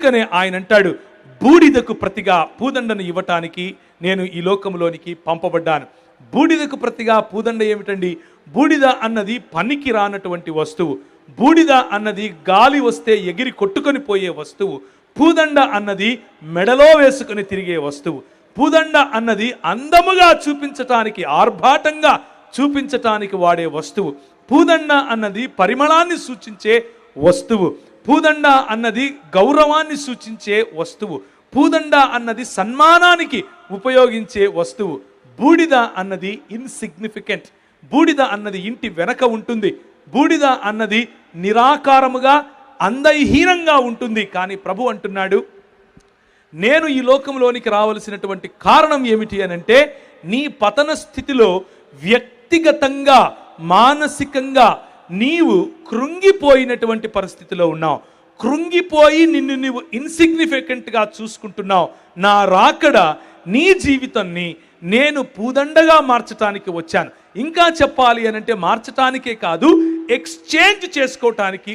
అందుకనే ఆయన అంటాడు బూడిదకు ప్రతిగా పూదండను ఇవ్వటానికి నేను ఈ లోకంలోనికి పంపబడ్డాను. బూడిదకు ప్రతిగా పూదండ ఏమిటండి? బూడిద అన్నది పనికి రానటువంటి వస్తువు. బూడిద అన్నది గాలి వస్తే ఎగిరి కొట్టుకొని పోయే వస్తువు. పూదండ అన్నది మెడలో వేసుకొని తిరిగే వస్తువు. పూదండ అన్నది అందముగా చూపించటానికి ఆర్భాటంగా చూపించటానికి వాడే వస్తువు. పూదండ అన్నది పరిమళాన్ని సూచించే వస్తువు. పూదండ అన్నది గౌరవాన్ని సూచించే వస్తువు పూదండ అన్నది సన్మానానికి ఉపయోగించే వస్తువు బూడిద అన్నది ఇన్సిగ్నిఫికెంట్ బూడిద అన్నది ఇంటి వెనక ఉంటుంది బూడిద అన్నది నిరాకారముగా అందహీనంగా ఉంటుంది. కానీ ప్రభు అంటున్నాడు నేను ఈ లోకంలోనికి రావలసినటువంటి కారణం ఏమిటి అని అంటే నీ పతన స్థితిలో వ్యక్తిగతంగా మానసికంగా నీవు కృంగిపోయినటువంటి పరిస్థితిలో ఉన్నావు. కృంగిపోయి నిన్ను నువ్వు ఇన్సిగ్నిఫికెంట్గా చూసుకుంటున్నావు. నా రాకడ నీ జీవితాన్ని నేను పూదండగా మార్చటానికి వచ్చాను. ఇంకా చెప్పాలి అని అంటే మార్చటానికే కాదు ఎక్స్చేంజ్ చేసుకోవటానికి